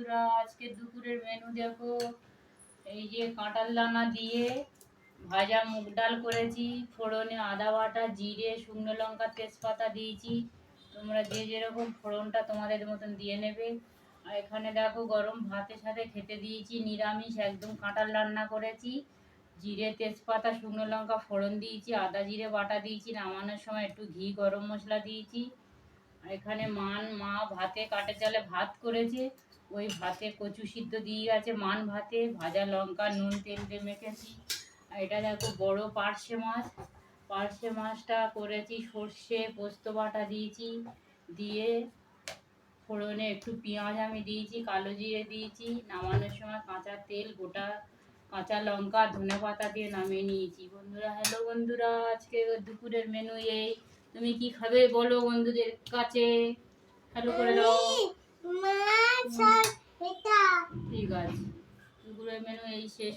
বন্ধুরা, আজকে দুপুরের মেনু দেখো। এই যে কাঁঠাল দানা দিয়ে ভাজা মুগ ডাল করেছি, ফোড়নে আদা বাটা, জিরে, শুকনো লঙ্কা, তেজপাতা দিয়েছি। তোমরা যে যেরকম ফোড়নটা তোমাদের মতন দিয়ে নেবে। আর এখানে দেখো গরম ভাতের সাথে খেতে দিয়েছি, নিরামিষ একদম কাঁটাল রান্না করেছি। জিরে, তেজপাতা, শুকনো লঙ্কা ফোড়ন দিয়েছি, আদা, জিরে, বাটা দিয়েছি। নামানোর সময় একটু ঘি, গরম মশলা দিয়েছি। এখানে মান মা ভাতে কাটে চালে ভাত করেছে। ওই ভাতে কচু সিদ্ধ দিয়ে গেছে মান ভাতে ভাজা লঙ্কা, নুন, তেল দিয়ে মেখেছি আর এটা দেখো বড় পার্শে মাছ। পার্শে মাছটা করেছি সর্ষে পোস্ত বাটা দিয়েছি, দিয়ে ফোড়নে একটু পেঁয়াজ আমি দিয়েছি, কালো জিরে দিয়েছি, নামানোর সময় কাঁচা তেল, গোটা কাঁচা লঙ্কা, ধনে পাতা দিয়ে নামিয়ে নিয়েছি। বন্ধুরা হ্যালো বন্ধুরা, আজকে দুপুরের মেনু এই। তুমি কি খাবে বলো বন্ধুদের কাছে? হ্যালো করে দাও। এটা ঠিক মেনু এই শেষ